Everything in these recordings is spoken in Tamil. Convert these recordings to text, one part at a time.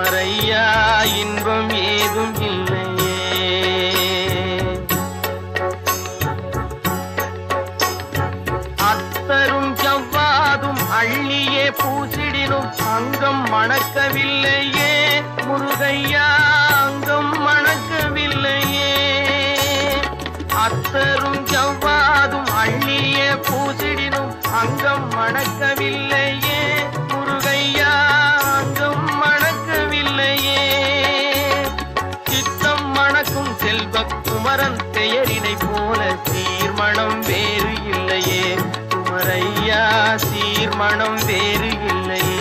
மறையா இன்பம் ஏதும் இல்லையே. அத்தரும் ஜவ்வாதும் அள்ளியே பூசிடினும் அங்கம் மணக்கவில்லையே. முருகையா அங்கம் குமரன் பெயரினை போல சீர்மணம் வேறு இல்லையே. குமரையா சீர்மணம் வேறு இல்லையே.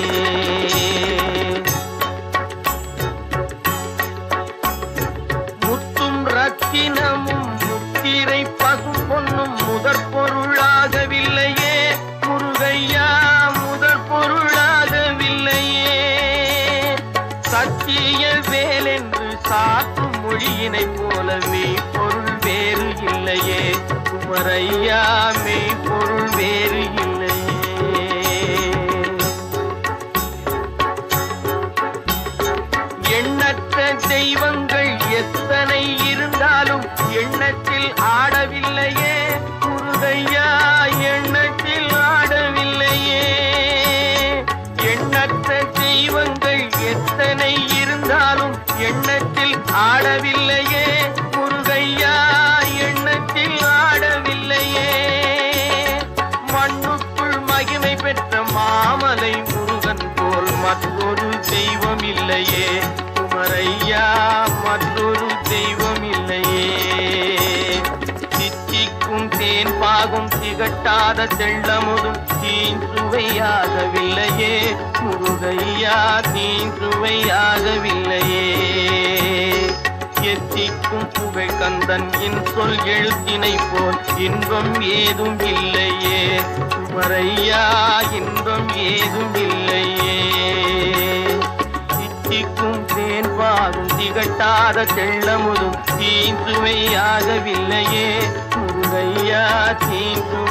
முத்தும் ரத்தினமும் முத்திரை பசும் பொன்னும் முதற் பொருளாகவில்லையே. முருகையா முதற் பொருளாகவில்லையே. சத்திய வேலென்று சாத்து மொழியினை போல மெய்ப்பொருள் வேறு இல்லையே. குமரையா மெய்ப்பொருள் வேறு இல்லையே. எண்ணற்ற தெய்வங்கள் எத்தனை இருந்தாலும் எண்ணத்தில் ஆடவில்லையே. குருதையா எண்ணத்தில் ஆடவில்லையே. எண்ணற்ற தெய்வங்கள் எத்தனை எண்ணத்தில் ஆடவில்லையே முருகையா எண்ணத்தில் ஆடவில்லையே. மண்ணுக்குள் மகிமை பெற்ற மாமலை முருகன் போல் மற்றொரு தெய்வம் இல்லையே குமரையா மற்றொரு தெய்வம் இல்லையே சித்திக்கும் தேன் பாகும் திகட்டாத செல்லமுதும் தீன்று தீஞ்சுவையாகவில்லையே முருகையா தீஞ்சுவையாகவில்லையே எத்திக்கும் புகழ் கந்தன் என் சொல் எழுத்தினை போல் இன்பம் ஏதும் இல்லையே. குமரையா இன்பம் ஏதும் இல்லையே. தித்திக்கும் தேன்பாகும் திகட்டாத செல்லமுதும் தீந்துவையாகவில்லையே முருகையா தீந்துவை